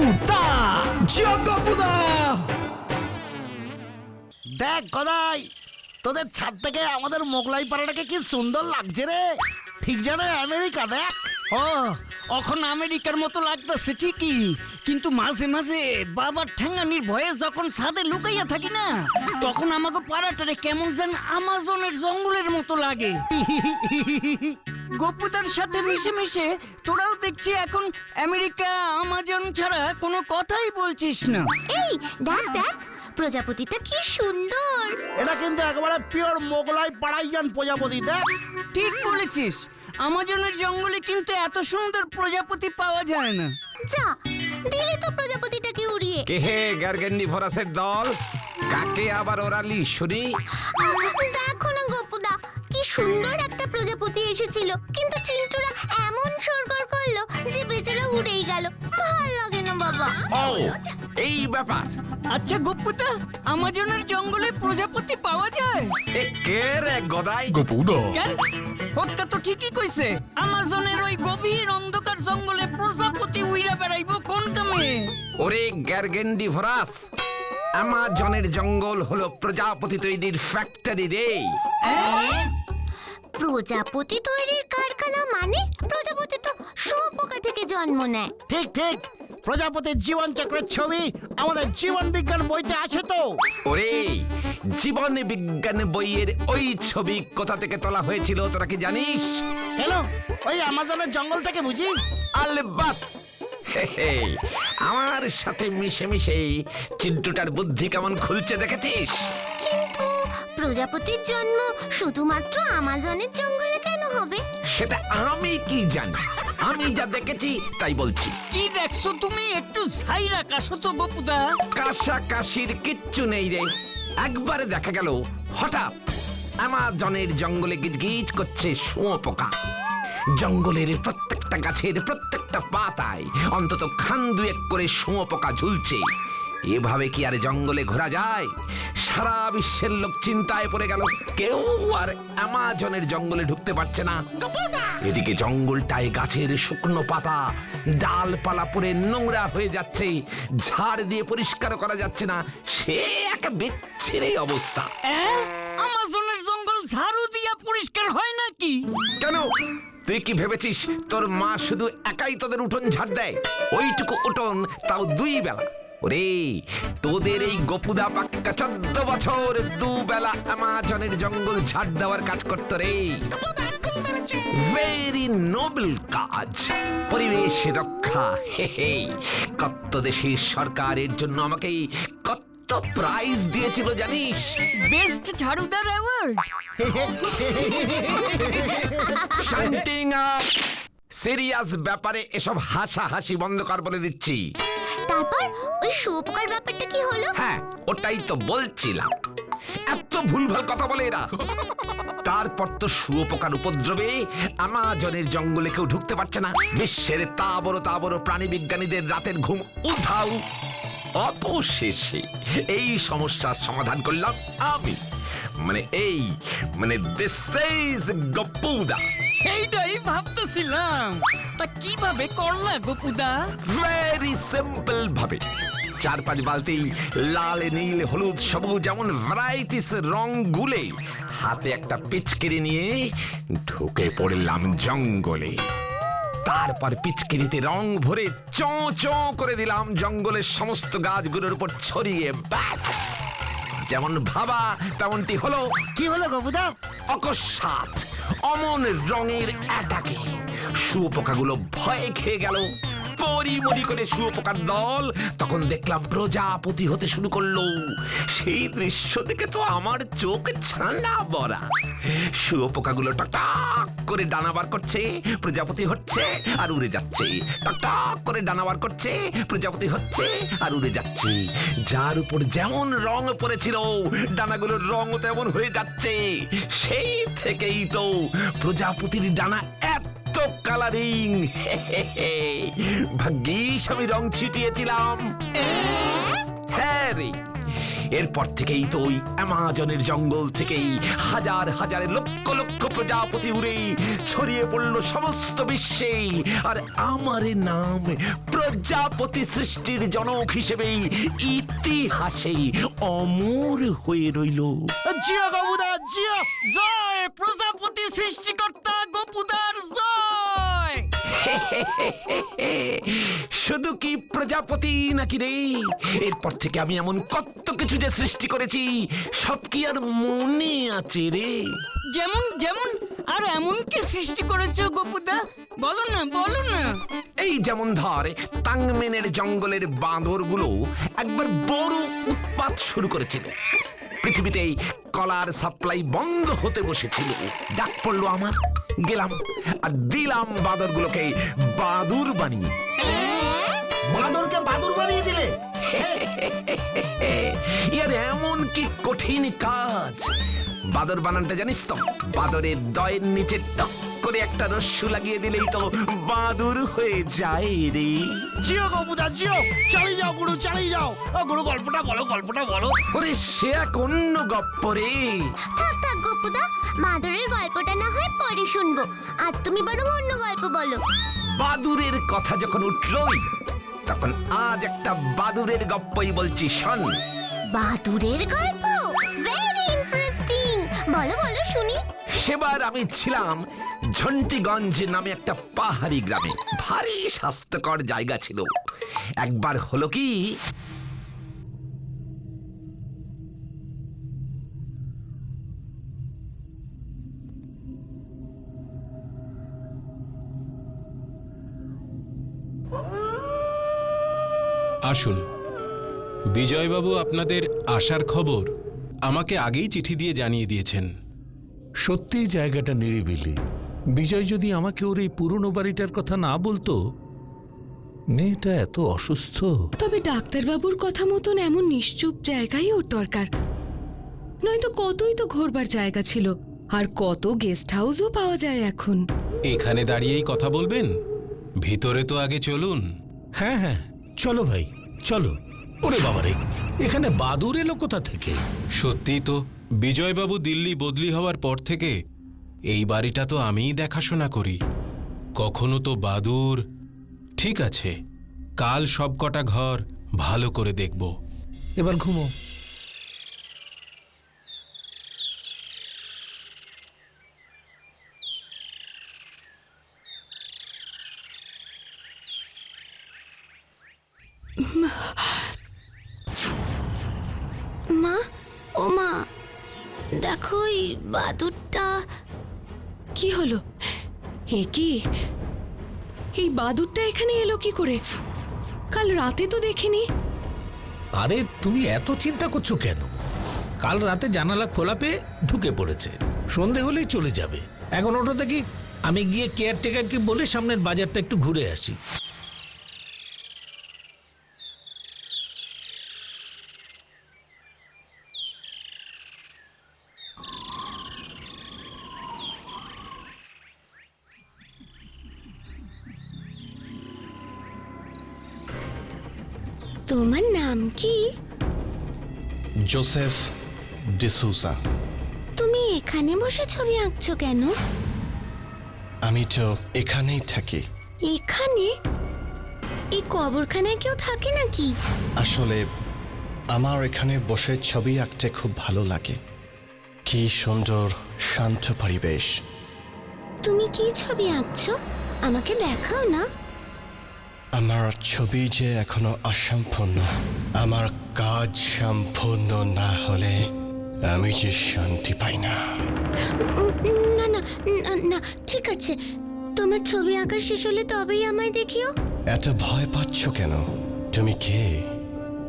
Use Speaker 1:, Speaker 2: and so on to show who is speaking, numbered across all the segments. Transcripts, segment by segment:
Speaker 1: গপুদা জগপুদা
Speaker 2: দেখ গদাই, তোদের ছাদ থেকে আমাদের মোগলাই পাড়াটাকে কি সুন্দর লাগছে রে? ঠিক যেন আমেরিকা, দেখ।
Speaker 3: ও এখন আমেরিকার মতো লাগতেছে ঠিকই, কিন্তু মাঝে মাঝে বাবার ঠ্যাঙ্গানির ভয়ে যখন ছাদে লুকাইয়া থাকি না, তখন আমাকে পাড়াটারে কেমন যেন আমাজনের জঙ্গলের মতো লাগে। গপুদার সাথে মিশে মিশে তোরাও দেখছি এখন আমেরিকা, আমাজন ছাড়া কোনো কথাই বলছিস না।
Speaker 4: এই, দেখ দেখ প্রজাপতিটা কি সুন্দর।
Speaker 2: এটা কিন্তু একেবারে পিওর মোগলাই পাড়াইয়ান প্রজাপতি দেখ।
Speaker 3: ঠিক বলেছিস। আমাজনের জঙ্গলে কিন্তু এত সুন্দর প্রজাপতি পাওয়া যায় না।
Speaker 4: যা দিলে তো প্রজাপতিটাকে উড়িয়ে।
Speaker 5: কে হে গার্গেন্ডি ফরাসের দল? কাকে আবার ওরালি শুনি?
Speaker 4: আহ, দেখো না গোপুদা কি সুন্দর একটা প্রজাপতি এসেছিল। কিন্তু চিন্টুরা এমন সরগর করল যে বেচারা উড়েই গেল। ভালো লাগে
Speaker 5: ও এই ব্যাপার।
Speaker 3: আচ্ছা গপ্পুতা আমাজনের জঙ্গলে প্রজাপতি পাওয়া যায়?
Speaker 5: এ কে রে গদাই?
Speaker 1: গপুদা।
Speaker 3: কেন? হত্যা তো ঠিকই কইছে আমাজনের ওই গভীর অন্ধকার জঙ্গলে প্রজাপতি উইরা বেড়াইবো কোন কামে?
Speaker 5: ওরে গার্গেন্ডি ফরাস আমাজনের জঙ্গল হলো প্রজাপতি তৈরির ফ্যাক্টরি রে।
Speaker 4: প্রজাপতি তৈরির কারখানা মানে? প্রজাপতি তো শুঁয়োপোকা থেকে জন্ম নেয়।
Speaker 2: ঠিক ঠিক। প্রজাপতির জীবন চক্রের ছবি আমাদের জীবন বিজ্ঞান বইতে আছে তো।
Speaker 5: ওরে জীবন বিজ্ঞান বইয়ের ওই ছবি কোথা থেকে তোলা হয়েছিল তোরা কি জানিস?
Speaker 2: কেন? ওই আমাজনের জঙ্গল থেকে বুঝি?
Speaker 5: আলবাত। হে হে, আমার সাথে মিশে মিশে চিন্টুটার বুদ্ধি কেমন খুলছে দেখেছিস?
Speaker 4: কিন্তু প্রজাপতির জন্ম শুধুমাত্র আমাজনের জঙ্গলে কেন হবে?
Speaker 5: সেটা আমি কি জানি? আমি যা দেখেছি তাই বলছি।
Speaker 3: কি দেখছ তুমি? একটু সাইরা কাশো তো বপুদা
Speaker 5: কাশা কাশির কিচ্ছু নেই রে। একবারে দেখা গেল হঠাৎ আমাজনের জঙ্গলে গিজগিজ করছে শুঁয়োপোকা জঙ্গলের প্রত্যেকটা গাছের প্রত্যেকটা পাতায় অন্তত খান দুয়েক করে শুঁয়োপোকা ঝুলছে। এভাবে কি আর জঙ্গলে ঘোরা যায়? সারা বিশ্বের লোক চিন্তায় পড়ে গেল কেউ আর অ্যামাজনের জঙ্গলে ঢুকতে পারছে না। এদিকে জঙ্গলটায় গাছের শুকনো পাতা ডালপালা পরে নোংরা হয়ে যাচ্ছে ঝাড় দিয়ে পরিষ্কার করা যাচ্ছে না সে এক বিচ্ছিরি অবস্থা।
Speaker 3: আমাজনের জঙ্গল ঝাড়ু দিয়া পরিষ্কার হয় নাকি?
Speaker 5: কেন? তুই কি ভেবেছিস তোর মা শুধু একাই তোদের উঠোন ঝাড় দেয়? ওইটুকু উঠোন তাও দুই বেলা। ওরে তোদের এই গপুদা পাক্কা চোদ্দ বছর দুবেলা আমাজনের জঙ্গল ঝাড় দেওয়ার কাজ করতো রে। ভেরি নোবেল কাজ। পরিবেশ রক্ষা হে হে। কত দেশের সরকারের জন্য আমাকে কত প্রাইজ দিয়েছিল জানিস?
Speaker 3: বেস্ট ঝাড়ুদার অ্যাওয়ার্ড
Speaker 5: সিরিয়াস ব্যাপারে এসব হাসা হাসি বন্ধ কর বলে দিচ্ছি।
Speaker 4: তারপর ওই শুঁয়োপোকার ব্যাপারটা কি হলো?
Speaker 5: হ্যাঁ ওটাই তো বলছিলাম। এত ভুলভাল কথা বলে এরা। তারপর তো শুয়োপোকার উপদ্রবে আমাজনের জঙ্গলে কেউ ঢুকতে পারছে না। বিশ্বের তা বড় তা বড় প্রাণী বিজ্ঞানীদের রাতের ঘুম উধাও। অবশেষে এই সমস্যার সমাধান করলাম আমি। মানে এই মানে দিস ইজ গপুদা
Speaker 3: এইটাই ভাবতেছিলাম। তা কীভাবে করলা গপুদা
Speaker 5: ভেরি সিম্পল ভাবে। চার পাঁচ বালতি লাল নীল হলুদ সবুজ যেমন ভ্যারাইটিস রং গুলে হাতে একটা পিচকিরি নিয়ে ঢুকে পড়লাম জঙ্গলে। তারপর পিচকিরিতে রং ভরে চো চো করে দিলাম জঙ্গলের সমস্ত গাছগুলোর উপর ছড়িয়ে ব্যাস! যেমন ভাবা তেমনটি হলো
Speaker 2: কি হলো গপুদা
Speaker 5: অকস্মাৎ। অমন রঙের অ্যাটাকে শুয়োপোকাগুলো ভয়ে খেয়ে গেল। পরিমরি করে শুয়োপোকার দল। তখন দেখলাম প্রজাপতি হতে শুরু করল। সেই দৃশ্য দেখে তো আমার চোখ ছানা বড়া। শুয়োপোকাগুলো টকটক করে ডানা বার করছে, প্রজাপতি হচ্ছে আর উড়ে যাচ্ছে। টকটক করে ডানা বার করছে, প্রজাপতি হচ্ছে আর উড়ে যাচ্ছে। যার উপর যেমন রং পড়েছিল, ডানাগুলোর রং তেমন হয়ে যাচ্ছে। সেই থেকেই তো প্রজাপতির ডানা এত কালারিং। ভাগ্যিস আমি রং ছিটিয়েছিলাম। হ্যাঁ এরপর থেকেই তো ওই অ্যামাজনের জঙ্গল থেকেই হাজার হাজার লক্ষ লক্ষ প্রজাপতি উড়ে ছড়িয়ে পড়ল সমস্ত বিশ্বে। আর আমার নাম প্রজাপতি সৃষ্টির জনক হিসেবেই ইতিহাসে অমর হয়ে রইল।
Speaker 2: জিও গপুদা জিও।
Speaker 3: জয় প্রজাপতি সৃষ্টিকর্তা গোপুদার জয়
Speaker 5: শুধু কি প্রজাপতি নাকি রে? এরপর থেকে আমি এমন কত কিছু যে সৃষ্টি করেছি সব কি আর মনে আছে রে?
Speaker 3: যেমন যেমন আর এমন কি সৃষ্টি করেছ গোপুদা? বলো না বলো না।
Speaker 5: এই যেমন ধর তাংমেনের জঙ্গলের বাঁদরগুলো একবার বড় উৎপাত শুরু করেছিল। পৃথিবীতে কলার সাপ্লাই বন্ধ হতে বসেছিল। ডাক পড়ল আমার। গেলাম। আর দিলাম বাঁদরগুলোকে বাদুর বানিয়ে।
Speaker 2: বাঁদরকে বাদুর বানিয়ে দিলে?
Speaker 5: ইয়ার এমন কি কঠিন কাজ? বাদর বানানটা জানিস তো? বাদরের দয়ের নিচে টক করে একটা রস্যু লাগিয়ে দিলেই তো বাদুর হয়ে যায় রে।
Speaker 2: জিও গপুদা জিও! চালিয়ে যাও গুরু চালিয়ে যাও! ও গুরু গল্পটা বলো গল্পটা বলো।
Speaker 5: ওরে সে এক অন্য গপ্প রে।
Speaker 4: থাক থাক গপুদা মাদুরের গল্পটা না হয় পরে শুনব। আজ তুমি বরং অন্য গল্প বলো।
Speaker 5: বাদুরের কথা যখন উঠলই তখন আজ একটা বাদুরের গপ্পই বলছি শোন।
Speaker 4: বাদুরের গল্প? ভেরি ইন্টারেস্টিং বলো বলো শুনি।
Speaker 5: সেবার আমি ছিলাম ঝন্টিগঞ্জ নামে একটা পাহাড়ি গ্রামে। ভারী স্বাস্থ্যকর জায়গা ছিল। একবার হলো কি
Speaker 6: আসুন। বিজয়বাবু আপনাদের আসার খবর আমাকে আগেই চিঠি দিয়ে জানিয়ে দিয়েছেন।
Speaker 1: সত্যিই জায়গাটা নিরিবিলি। বিজয় যদি আমাকে ওর এই পুরনো বাড়িটার কথা না বলতো মেয়েটা এত অসুস্থ।
Speaker 7: তবে ডাক্তারবাবুর কথা মতন এমন নিশ্চুপ জায়গাই ওর দরকার। নয়তো কতই তো ঘোরবার জায়গা ছিল আর কত গেস্ট হাউসও পাওয়া যায় এখন।
Speaker 6: এখানে দাঁড়িয়েই কথা বলবেন? ভিতরে তো আগে চলুন।
Speaker 1: হ্যাঁ হ্যাঁ চলো ভাই। চলো ওরে বাবারে এখানে বাদুর এলো কোথা থেকে?
Speaker 6: সত্যি তো বিজয়বাবু দিল্লি বদলি হওয়ার পর থেকে এই বাড়িটা তো আমিই দেখাশোনা করি। কখনো তো বাদুর ঠিক আছে কাল সবকটা ঘর ভালো করে দেখব।
Speaker 1: এবার ঘুমো।
Speaker 4: মা ও মা দেখো ওই বাদুরটা।
Speaker 7: কি হলো? এ কি? এই বাদুরটা এখানে এলো কি করে? কাল রাতে তো দেখিনি।
Speaker 1: আরে তুমি এত চিন্তা করছ কেন? কাল রাতে জানালা খোলা পেয়ে ঢুকে পড়েছে। সন্ধে হলেই চলে যাবে। এখন ওটা দেখি আমি গিয়ে কেয়ারটেকারকে বলে সামনের বাজারটা একটু ঘুরে আসি।
Speaker 4: তোমার নাম কি?
Speaker 8: জোসেফ ডিসুসা
Speaker 4: তুমি এখানে বসে ছবি আঁকছো কেন?
Speaker 8: আমি তো এখানেই থাকি।
Speaker 4: এখানে? এই কবরখানায় কেউ থাকে নাকি?
Speaker 8: আসলে আমার এখানে বসে ছবি আঁকতে খুব ভালো লাগে। কি সুন্দর শান্ত পরিবেশ।
Speaker 4: তুমি কি ছবি আঁকছো? আমাকে দেখাও না।
Speaker 8: আমার ছবি যে এখনও অসম্পূর্ণ আমার কাজ সম্পূর্ণ না হলে আমি যে শান্তি পাই না।
Speaker 4: না না না, না ঠিক আছে। তোমার ছবি আঁকা শেষ হলে তবেই আমায় দেখিও।
Speaker 8: এত ভয় পাচ্ছ কেন? তুমি কে?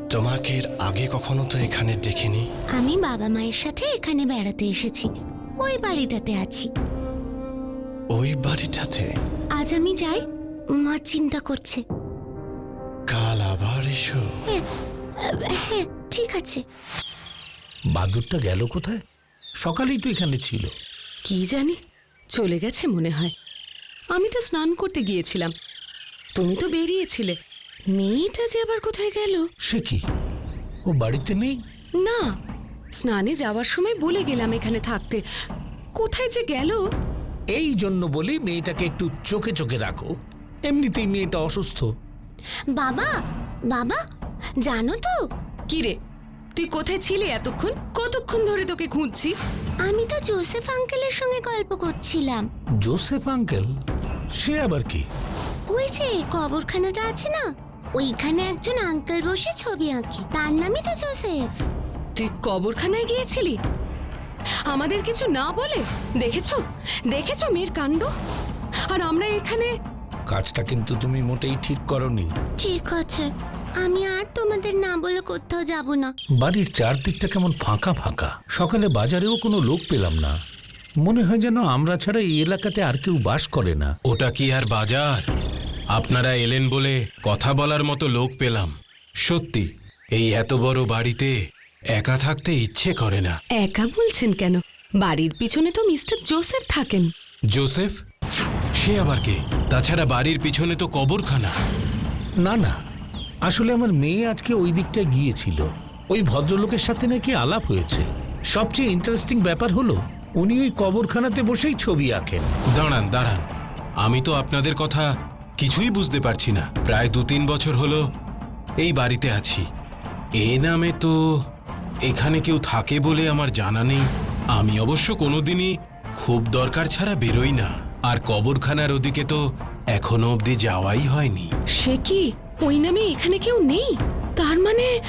Speaker 8: তোমাকে এর আগে কখনো তো এখানে দেখিনি?
Speaker 4: আমি বাবা মায়ের সাথে এখানে বেড়াতে এসেছি। ওই বাড়িটাতে আছি।
Speaker 8: ওই বাড়িটাতে?
Speaker 4: আজ আমি যাই মা চিন্তা করছে।
Speaker 8: কাল আবার এসো।
Speaker 4: হ্যাঁ হ্যাঁ ঠিক আছে।
Speaker 1: বাদুরটা গেল কোথায়? সকালেই তো এখানে ছিল।
Speaker 7: কি জানি চলে গেছে মনে হয়। আমি তো স্নান করতে গিয়েছিলাম। তুমি তো বেরিয়েছিলে। মেয়েটা যে আবার কোথায় গেল?
Speaker 1: সে কি? ও বাড়িতে নেই?
Speaker 7: না স্নানে যাওয়ার সময় বলে গেলাম এখানে থাকতে। কোথায় যে গেল?
Speaker 1: এই জন্য বলি মেয়েটাকে একটু চোখে চোখে রাখো। এমনিতেই মেয়েটা অসুস্থ।
Speaker 4: বাবা বাবা জানো তো?
Speaker 7: কি রে? তুই কোথায় ছিলি এতক্ষণ? কতক্ষণ ধরে তোকে খুঁজছি?
Speaker 4: আমি তো জোসেফ আঙ্কেলের সঙ্গে গল্প করছিলাম।
Speaker 1: Joseph uncle? সে আবার কি?
Speaker 4: ওই যে কবরখানাটা আছে না? ওইখানে একজন আঙ্কেল বসে ছবি আঁকি। তার নামই তো জোসেফ।
Speaker 7: তুই কবরখানায় গিয়েছিলি? আমাদের কিছু না বলে? দেখেছ? দেখেছ মেয়ের কাণ্ড? আর আমরা এখানে
Speaker 1: কাজটা কিন্তু তুমি মোটেই ঠিক করনি।
Speaker 4: ঠিক আছে আমি আর তোমাদের না বলে কোথাও যাব না।
Speaker 1: বাড়ির চারদিকটা কেমন ফাঁকা ফাঁকা সকালে বাজারেও কোনো লোক পেলাম না। মনে হয় যেন আমরা ছাড়া এই এলাকাতে আর কেউ বাস করে না।
Speaker 6: ওটা কি আর বাজার? আপনারা এলেন বলে কথা বলার মতো লোক পেলাম। সত্যি এই এত বড় বাড়িতে একা থাকতে ইচ্ছে করে না।
Speaker 7: একা বলছেন কেন? বাড়ির পিছনে তো মিস্টার জোসেফ থাকেন।
Speaker 6: জোসেফ? সে আবার কে? তাছাড়া বাড়ির পিছনে তো কবরখানা।
Speaker 1: না না। আসলে আমার মেয়ে আজকে ওই দিকটায় গিয়েছিল। ওই ভদ্রলোকের সাথে নাকি আলাপ হয়েছে। সবচেয়ে ইন্টারেস্টিং ব্যাপার হলো উনি ওই কবরখানাতে বসেই ছবি আঁকেন।
Speaker 6: দাঁড়ান দাঁড়ান। আমি তো আপনাদের কথা কিছুই বুঝতে পারছি না। প্রায় দু তিন বছর হলো এই বাড়িতে আছি। এ নামে তো এখানে কেউ থাকে বলে আমার জানা নেই। আমি অবশ্য কোনোদিনই খুব দরকার ছাড়া বেরোই না। আর কবরখানার ওদিকে তো এখনও অবধি যাওয়াই হয়নি।
Speaker 7: সে কি? ওই নামে এখানে কেউ নেই? তার মানে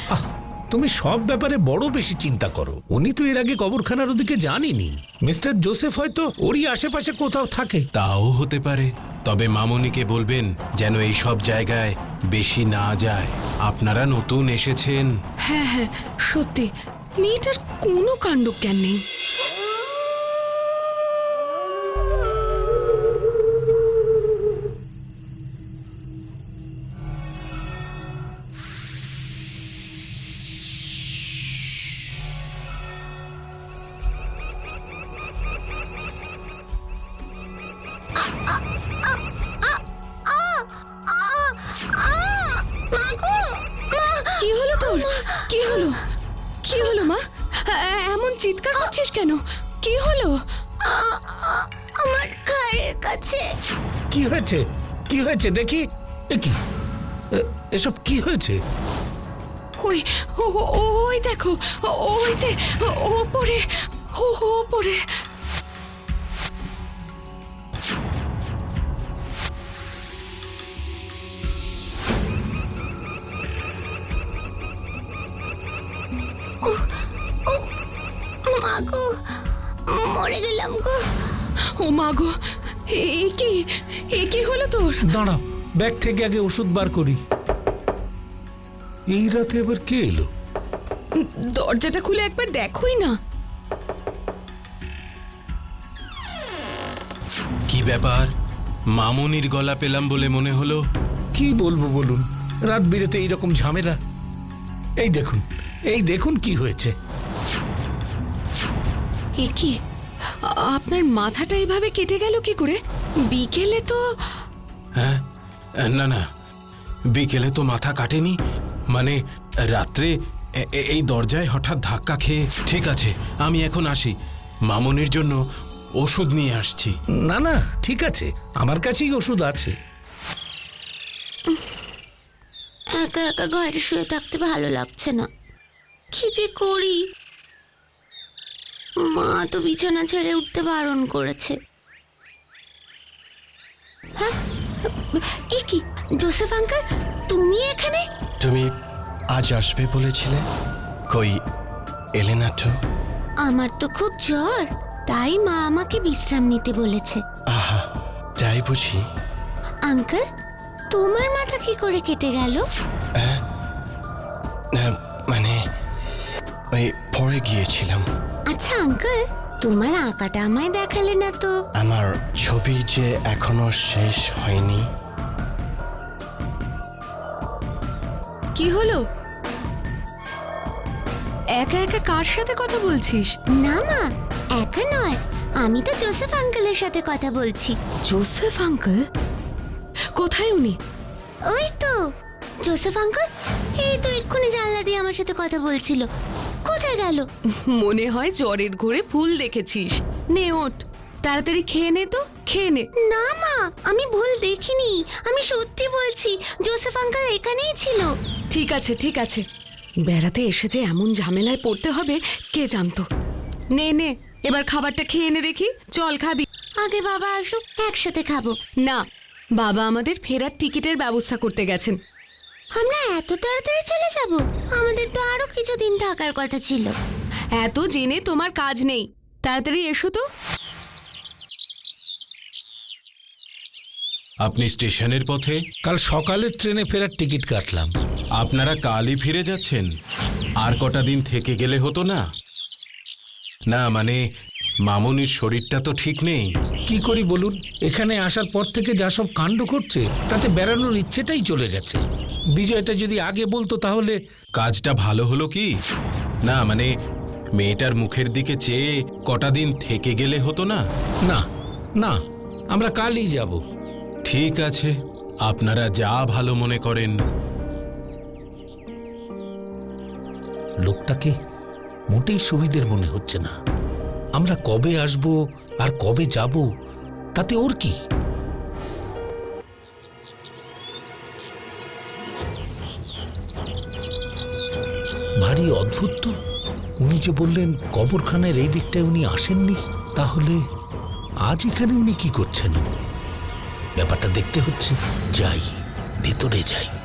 Speaker 1: তুমি সব ব্যাপারে বড় বেশি চিন্তা করো। উনি তো এর আগে কবরখানার ওদিকে জানিনি মিস্টার জোসেফ হয়তো ওরই আশেপাশে কোথাও থাকে।
Speaker 6: তাও হতে পারে। তবে মামনিকে বলবেন যেন এই সব জায়গায় বেশি না যায়। আপনারা নতুন এসেছেন।
Speaker 7: হ্যাঁ হ্যাঁ সত্যি। মেয়েটার কোনো কাণ্ড জ্ঞান নেই। কেন? কি হলো?
Speaker 4: আমার গায়ে কাছে।
Speaker 1: কি হয়েছে? কি হয়েছে? দেখি। এ কি? এ- এসব কি হয়েছে?
Speaker 7: ওই ও- ও- ওই দেখো ও- ওই যে ও- ওপরে ও- ওপরে।
Speaker 4: মরে গেলাম গো।
Speaker 7: ও মা গো এ কি এ কি হলো তোর?
Speaker 1: দাঁড়াও ব্যাগ থেকে আগে ওষুধ বার করি। এই রাতে আবার কে এলো?
Speaker 7: দরজাটা খুলে একবার দেখোই না।
Speaker 6: কি ব্যাপার? মামুনির গলা পেলাম বলে মনে হলো।
Speaker 1: কি বলব বলুন রাত বিরেতে এইরকম ঝামেলা। এই দেখুন এই দেখুন কি হয়েছে।
Speaker 7: এ কি আপনার মাথাটা এভাবে কেটে গেল কি করে? বিকেলে তো
Speaker 6: হ্যাঁ না না। বিকেলে তো মাথা কাটেনি। মানে রাত্রে এই দরজায় হঠাৎ ধাক্কা খেয়ে ঠিক আছে আমি এখন আসি। মামনির জন্য ওষুধ নিয়ে আসছি।
Speaker 1: না না ঠিক আছে। আমার কাছেই ওষুধ আছে।
Speaker 4: একা একা ঘরে শুয়ে থাকতে ভালো লাগছে না। কি যে করি? মা তো বিছানা ছেড়ে উঠতে বারণ করেছে। হ্যাঁ? এ কি? জোসেফ আঙ্কেল তুমি এখানে?
Speaker 8: তুমি আজ আসবে বলেছিলে? কই এলে না তো?
Speaker 4: আমার তো খুব জ্বর তাই মা আমাকে বিশ্রাম নিতে বলেছে।
Speaker 8: আহা তাই বুঝি।
Speaker 4: আঙ্কেল তোমার মাথা কি করে কেটে গেল?
Speaker 8: মানে ওই পড়ে গিয়েছিলাম।
Speaker 4: আচ্ছা আঙ্কেল তোমার আঁকাটা আমায় দেখালে না তো?
Speaker 8: আমার ছবি যে এখনও শেষ হয়নি।
Speaker 7: কি হলো? একা একা কার সাথে কথা বলছিস?
Speaker 4: না মা একা নয়। আমি তো জোসেফ আঙ্কেলের সাথে কথা বলছি।
Speaker 7: Joseph uncle? কোথায় উনি?
Speaker 4: ওই তো। Joseph uncle? এই তো এক্ষুনি জানলা দিয়ে আমার সাথে কথা বলছিল। কোথায় গেল?
Speaker 7: মনে হয় জ্বরের ঘোরে ফুল দেখেছিস। নে ওঠ। তাড়াতাড়ি খেয়ে নে তো খেয়ে নে।
Speaker 4: না মা আমি ভুল দেখিনি। আমি সত্যি বলছি জোসেফ আঙ্কেল এখানেই ছিল।
Speaker 7: ঠিক আছে ঠিক আছে। বেড়াতে এসে যে এমন ঝামেলায় পড়তে হবে কে জানতো? নে নে এবার খাবারটা খেয়ে নে দেখি। চল খাবি।
Speaker 4: আগে বাবা আসুক একসাথে খাব।
Speaker 7: না বাবা আমাদের ফেরার টিকিটের ব্যবস্থা করতে গেছেন।
Speaker 4: আমরা এত তাড়াতাড়ি চলে যাব? থাকার কথা ছিল।
Speaker 7: এত জেনে তোমার কাজ নেই। তাড়াতাড়ি এসো তো।
Speaker 6: আপনি স্টেশনের পথে?
Speaker 1: কাল সকালে ট্রেনে ফেরার টিকিট কাটলাম।
Speaker 6: আপনারা কালই ফিরে যাচ্ছেন? আর কটা দিন থেকে গেলে হতো না? না মানে মামুনির শরীরটা তো ঠিক নেই।
Speaker 1: কি করি বলুন? এখানে আসার পর থেকে যা সব কাণ্ড করছে তাতে বেড়ানোর ইচ্ছেটাই চলে গেছে। বিজয়টা যদি আগে বলতো তাহলে
Speaker 6: কাজটা ভালো হলো কি? না মানে মেয়েটার মুখের দিকে চেয়ে কটা দিন থেকে গেলে হতো না?
Speaker 1: না না আমরা কালই যাব।
Speaker 6: ঠিক আছে আপনারা যা ভালো মনে করেন।
Speaker 1: লোকটাকে মোটেই সুবিধের মনে হচ্ছে না। আমরা কবে আসব আর কবে যাব তাতে ওর কি? ভারী অদ্ভুত তো। উনি যে বললেন কবরখানার এই দিকটায় উনি আসেননি, তাহলে আজ এখানে উনি কি করছেন? ব্যাপারটা দেখতে হচ্ছে। যাই, ভেতরে যাই।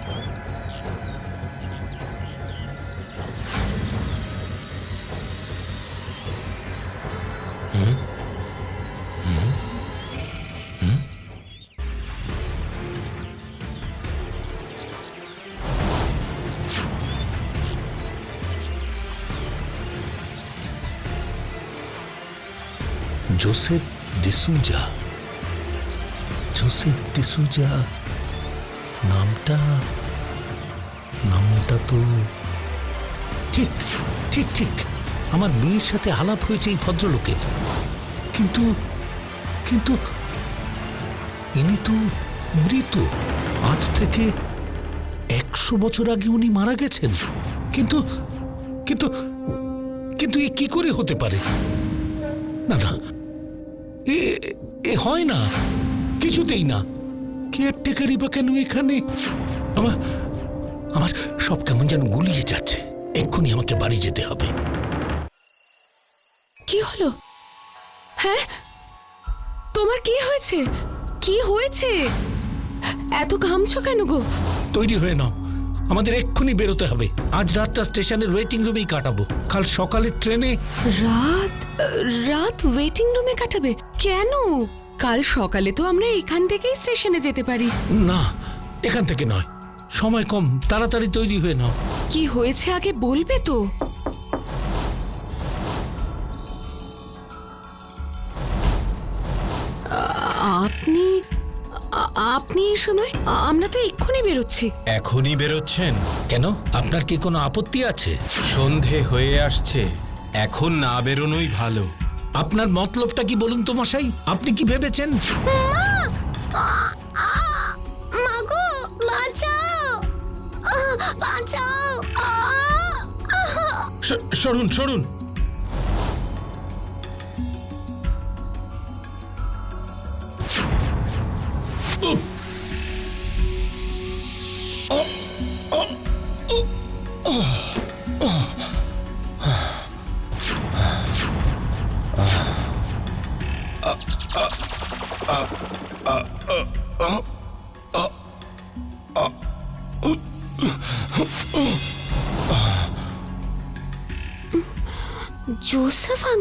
Speaker 1: জোসেফ ডিসুজা জোসেফ ডিসুজা নামটা নামটা তো ঠিক ঠিক ঠিক। আমার মেয়ের সাথে আলাপ হয়েছে এই ভদ্রলোকের। কিন্তু কিন্তু ইনি তো মৃত। আজ থেকে একশো বছর আগে উনি মারা গেছেন। কিন্তু কিন্তু কিন্তু এ কি করে হতে পারে? না না এ হয় না। কিছুতেই না। কেয়ারটেকারই বা কেন এখানে? আমার আমার সব কেমন যেন গুলিয়ে যাচ্ছে। এক্ষুনি আমাকে বাড়ি যেতে হবে।
Speaker 7: কি হলো? হ্যাঁ? তোমার কি হয়েছে? কি হয়েছে? এত ঘামছো কেন গো?
Speaker 1: তৈরি হয়ে নাও। আমাদের এক্ষুনি বেরোতে হবে। আজ রাতটা স্টেশনের ওয়েটিং রুমেই কাটাবো। কাল সকালের ট্রেনে
Speaker 7: রাত? রাত ওয়েটিং রুমে কাটাবে। কেন? কাল সকালে তো আমরা এখান থেকেই স্টেশনে যেতে পারি।
Speaker 1: না এখান থেকে নয়। সময় কম তাড়াতাড়ি তৈরি হয়ে নাও।
Speaker 7: কি হয়েছে আগে বলবে তো? আপনি আপনি এই সময় আমরা তো এক্ষুনি বেরোচ্ছি।
Speaker 6: এখনই বেরোচ্ছেন?
Speaker 1: কেন? আপনার কি কোনো আপত্তি আছে?
Speaker 6: সন্ধে হয়ে আসছে। এখন না বেরোনোই ভালো।
Speaker 1: আপনার মতলবটা কি বলুন তো মশাই? আপনি কি ভেবেছেন?
Speaker 4: মাগো বাঁচাও।
Speaker 6: সরুন সরুন।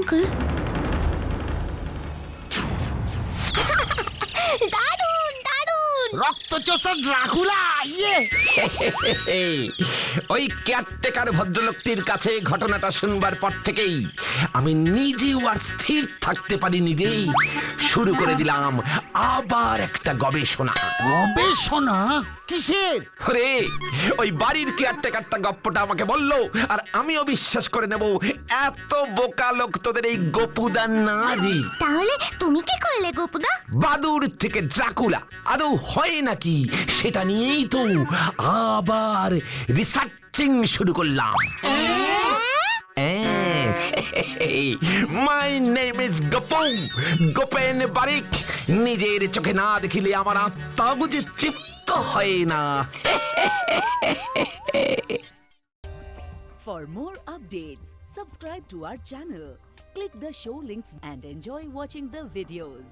Speaker 4: জোসেফ
Speaker 2: রক্তচোষা ড্রাকুলা ইয়ে।
Speaker 5: ওই কেয়ারটেকার ভদ্রলোকটির কাছে ঘটনাটা শুনবার পর থেকেই আমি নিজেও আর স্থির থাকতে পারিনি রে। শুরু করে দিলাম আবার একটা গবেষণা।
Speaker 2: গবেষণা? কিসের?
Speaker 5: রে ওই বাড়ির কেয়ারটেকারটা গপ্পটা আমাকে বলল আর আমিও বিশ্বাস করে নেব এত বোকা লোক তোদের এই গোপুদান না রে।
Speaker 4: তাহলে তুমি কি করলে গোপুদা?
Speaker 5: বাদুর থেকে ড্রাকুলা আদৌ হয় নাকি সেটা নিয়েই তো আবার রিসার্চিং শুরু করলাম my name is Gopu Gopen Barik নিজের চোখে না দেখিলে আমার আত্মা বুঝে তৃপ্ত হয় না
Speaker 9: For more updates, subscribe to our channel, click the show links and enjoy watching the videos.